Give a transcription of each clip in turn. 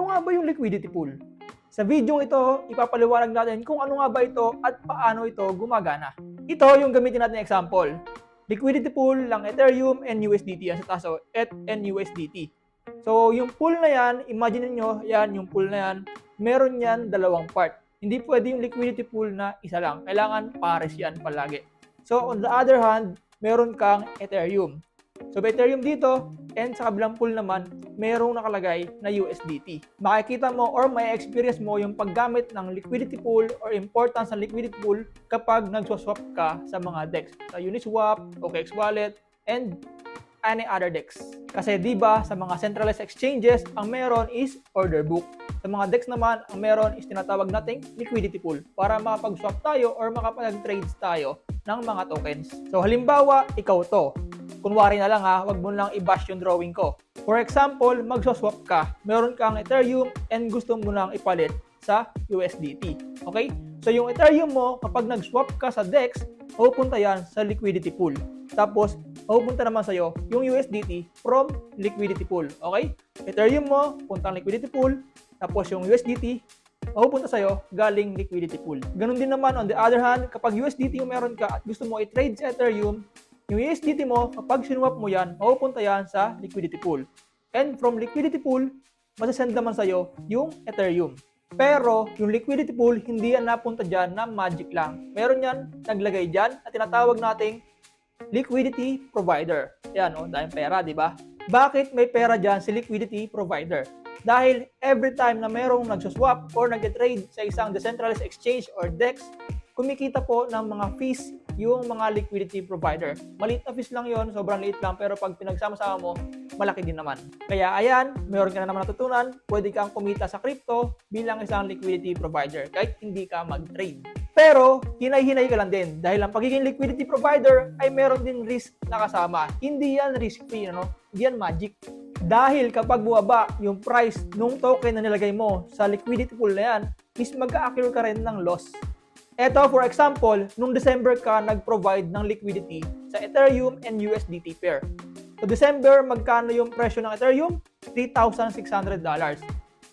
Ano nga ba yung liquidity pool? Sa video ito, ipapaliwanag natin kung ano nga ba ito at paano ito gumagana. Ito yung gamitin natin example. Liquidity pool lang Ethereum and USDT sa taso ETH and USDT. So, yung pool na yan, imagine niyo yan, yung pool na yan, meron yan dalawang part. Hindi pwede yung liquidity pool na isa lang. Kailangan pares yan palagi. So, on the other hand, meron kang Ethereum. So, Ethereum dito, and sa kabilang pool naman, merong nakalagay na USDT. Makikita mo or may experience mo yung paggamit ng liquidity pool or importance ng liquidity pool kapag nagswap ka sa mga DEX. Sa Uniswap, OKX Wallet, and any other DEX. Kasi di ba sa mga centralized exchanges, ang meron is order book. Sa mga DEX naman, ang meron is tinatawag nating liquidity pool para makapag-swap tayo or makapag-trades tayo ng mga tokens. So halimbawa, ikaw to. Kunwari na lang ha, wag mo lang i-bash yung drawing ko. For example, magso-swap ka. Meron kang Ethereum and gusto mo lang ipalit sa USDT. Okay? So yung Ethereum mo, kapag nag-swap ka sa DEX, pupunta yan sa liquidity pool. Tapos, pupunta naman sa'yo yung USDT from liquidity pool. Okay? Ethereum mo, puntang liquidity pool. Tapos yung USDT, mapupunta sa'yo galing liquidity pool. Ganun din naman, on the other hand, kapag USDT yung meron ka at gusto mo i-trade sa Ethereum, yung USDT mo, kapag sinuwap mo yan, mapupunta yan sa liquidity pool. And from liquidity pool, masasend naman sa'yo yung Ethereum. Pero yung liquidity pool, hindi yan napunta dyan na magic lang. Meron yan, naglagay dyan, at tinatawag nating liquidity provider. Yan, o, dahil pera, di ba? Bakit may pera dyan si liquidity provider? Dahil every time na merong nagsuswap or nag-trade sa isang decentralized exchange or DEX, kumikita po ng mga fees yung mga liquidity provider. Maliit na lang yon, sobrang liit lang, pero pag pinagsama-sama mo, malaki din naman. Kaya ayan, meron ka na naman natutunan, pwede kang kumita sa crypto bilang isang liquidity provider kahit hindi ka mag-trade. Pero, hinay-hinay ka lang din dahil ang pagiging liquidity provider ay meron din risk na kasama. Hindi yan risk-free, ano? Hindi yan magic. Dahil kapag buwaba yung price nung token na nilagay mo sa liquidity pool na yan, is mag-a-accrue ka rin ng loss. Eto, for example, nung December ka nag-provide ng liquidity sa Ethereum and USDT pair. So December, magkano yung presyo ng Ethereum? $3,600.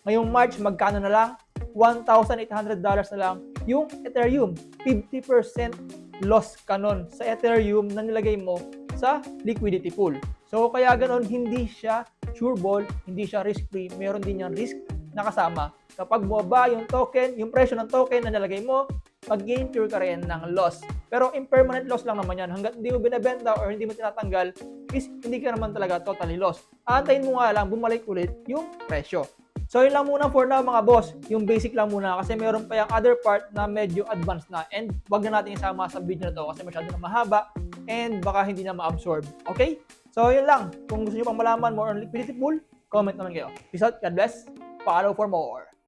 Ngayong March, magkano na lang? $1,800 na lang yung Ethereum. 50% loss ka nun sa Ethereum na nilagay mo sa liquidity pool. So kaya ganon, hindi siya sure ball, hindi siya risk-free, meron din yung risk na kasama. Kapag bumaba yung token, yung presyo ng token na nilagay mo, mag-gain pure ka rin ng loss. Pero impermanent loss lang naman yan. Hanggat hindi mo binebenta or hindi mo tinatanggal, is hindi ka naman talaga totally loss. Antayin mo nga lang, bumalik ulit yung presyo. So yun lang muna for now mga boss, yung basic lang muna kasi meron pa yung other part na medyo advanced na and wag na natin isama sa video na to kasi masyado na mahaba and baka hindi na ma-absorb. Okay? So yun lang. Kung gusto nyo pang malaman more on liquidity pool, comment naman kayo. Peace out, God bless, follow for more.